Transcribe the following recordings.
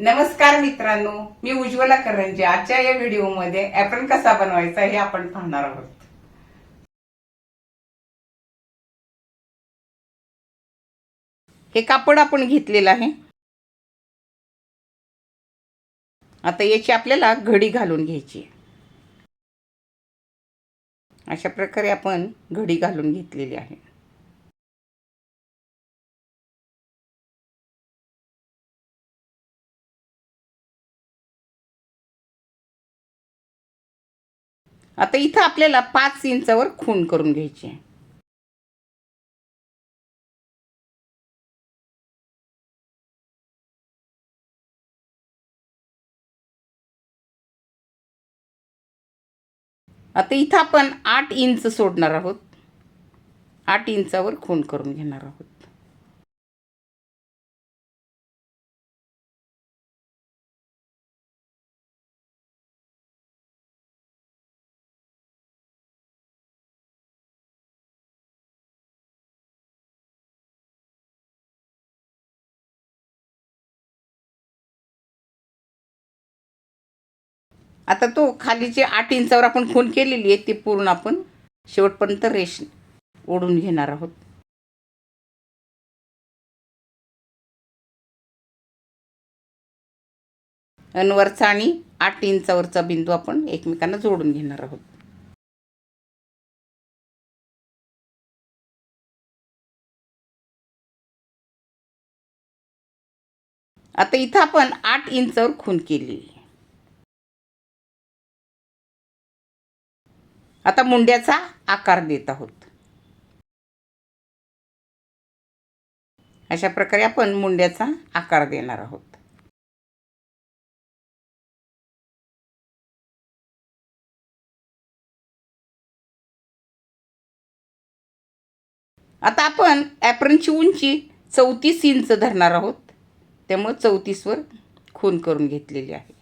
नमस्कार मित्रांनो मी उज्ज्वला करंजे. आजच्या या व्हिडिओमध्ये ऍप्रन कसा बनवायचा हे आपण पाहणार आहोत. हे कापड आपण घेतलेलं आहे. आता याची आपल्याला घडी घालून घ्यायची आहे. अशा प्रकारे आपण घडी घालून घेतलेली आहे. आता इथं आपल्याला पाच इंचावर खून करून घ्यायची आहे. आता इथं आपण आठ इंच सोडणार आहोत. आठ इंचावर खून करून घेणार आहोत. आता तो खाली जे आठ इंचावर आपण खून केलेली आहे ती पूर्ण आपण शेवटपर्यंत रेश ओढून घेणार आहोत. अनवरचा आणि आठ इंचावरचा बिंदू आपण एकमेकांना जोडून घेणार आहोत. आता इथं आपण आठ इंचावर खून केलेली आता मुंड्याचा आकार देत आहोत. अशा प्रकारे आपण मुंड्याचा आकार देणार आहोत. आता आपण ॲप्रनची उंची चौतीस इंच धरणार आहोत. त्यामुळे चौतीसवर खून करून घेतलेली आहे.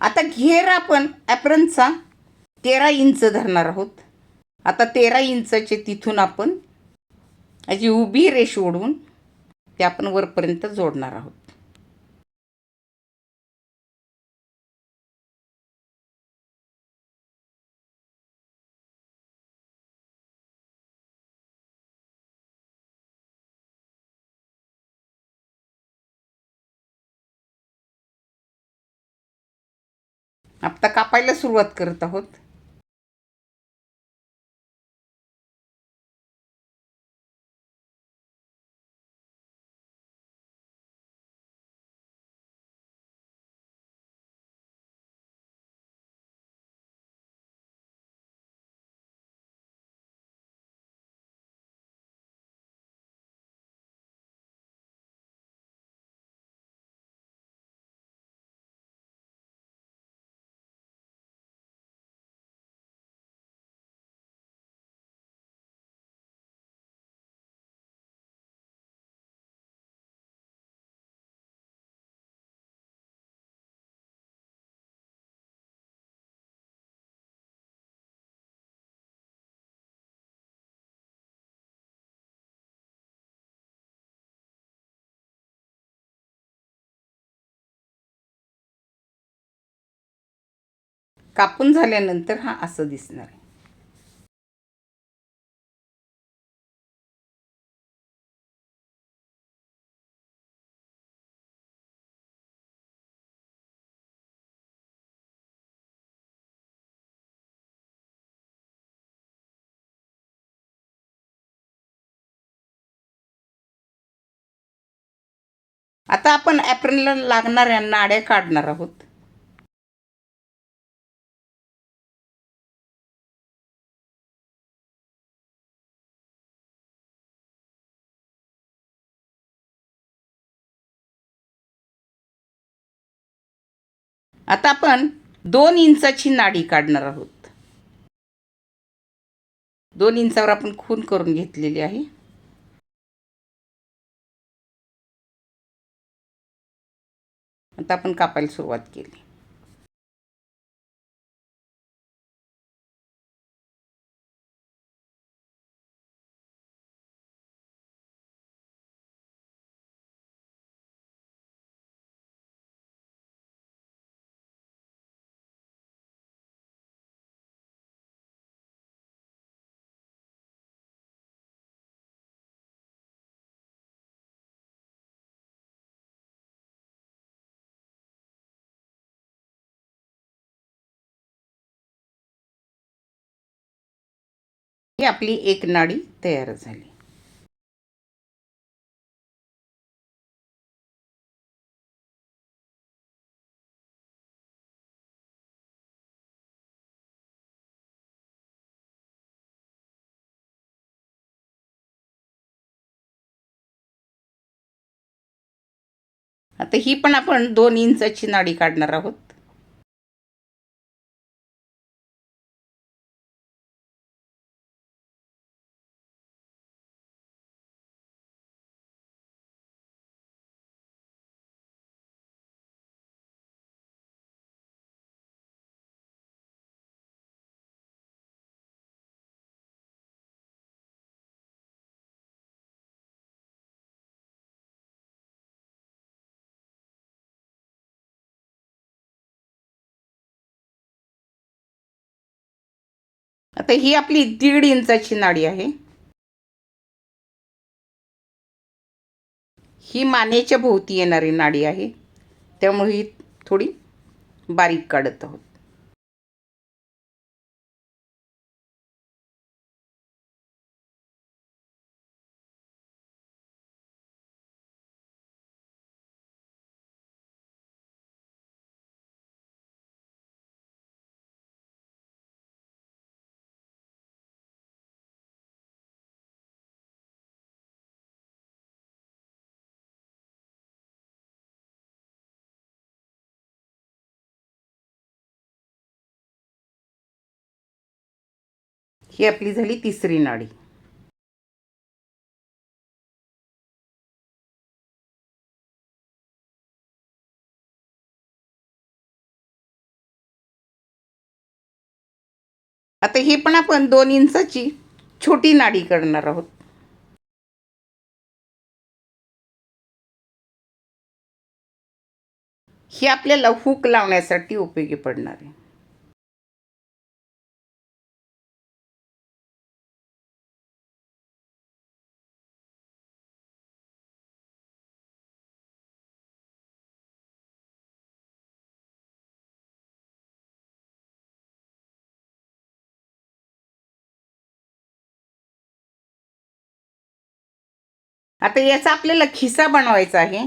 आता घेर आपण ॲप्रनचा तेरा इंच धरणार आहोत. आता तेरा इंचाचे तिथून आपण अशी उभी रेष ओढून ते आपण वरपर्यंत जोडणार आहोत. आता कापायला सुरुवात करत आहोत. कापून झाल्यानंतर हा असं दिसणार आहे. आता आपण ॲप्रनला लागणाऱ्या नाड्या काढणार आहोत. आता आपण दोन इंचाची नाडी काढणार आहोत. दोन इंचावर आपण खून करून घेतलेली आहे. आता आपण कापायला सुरुवात केली. ही आपली एक नाडी तयार झाली. आता ही पण आपण दोन इंचाची नाडी काढणार आहोत. आता ही आपली दीड इंचाची नाडी आहे. ही मानेच्या भोवती येणारी नाडी आहे. त्यामुळे ही थोडी बारीक काढत आहोत. ही आपली झाली तिसरी नाडी. आता हे पण आपण दोन इंचाची छोटी नाडी करणार आहोत. ही आपल्याला हुक लावण्यासाठी उपयोगी पडणार आहे. आता याचा आपल्याला खिसा बनवायचा आहे.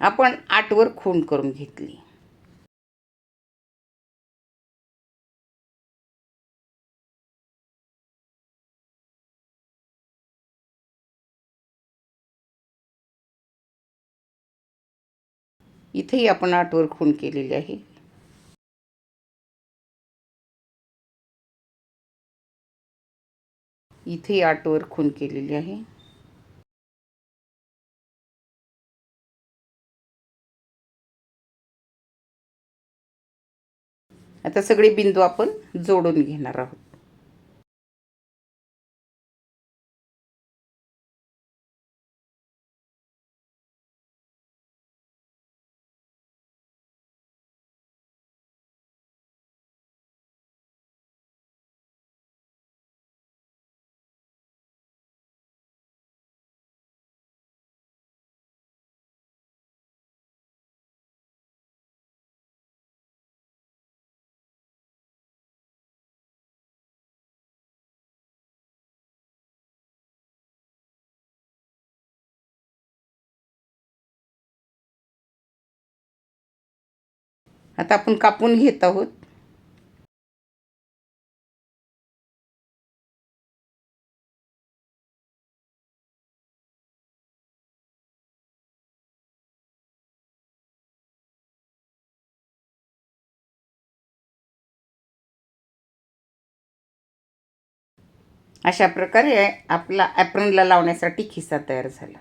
आपण आठवर खून करून घेतली. इथेही आपण आठवर खून केलेली आहे. इथे आठवर खून केलेली आहे. आता सगळे बिंदू आपण जोडून घेणार आहोत. आता आपण कापून घेत आहोत. अशा प्रकारे आपला ॲप्रनला लावण्यासाठी खिसा तयार झाला.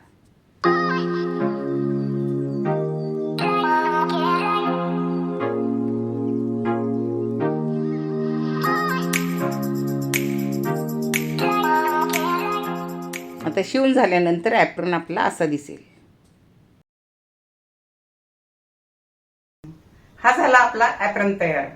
आता शिवून झाल्यानंतर ॲप्रन आपला असा दिसेल. हा झाला आपला ॲप्रन तयार.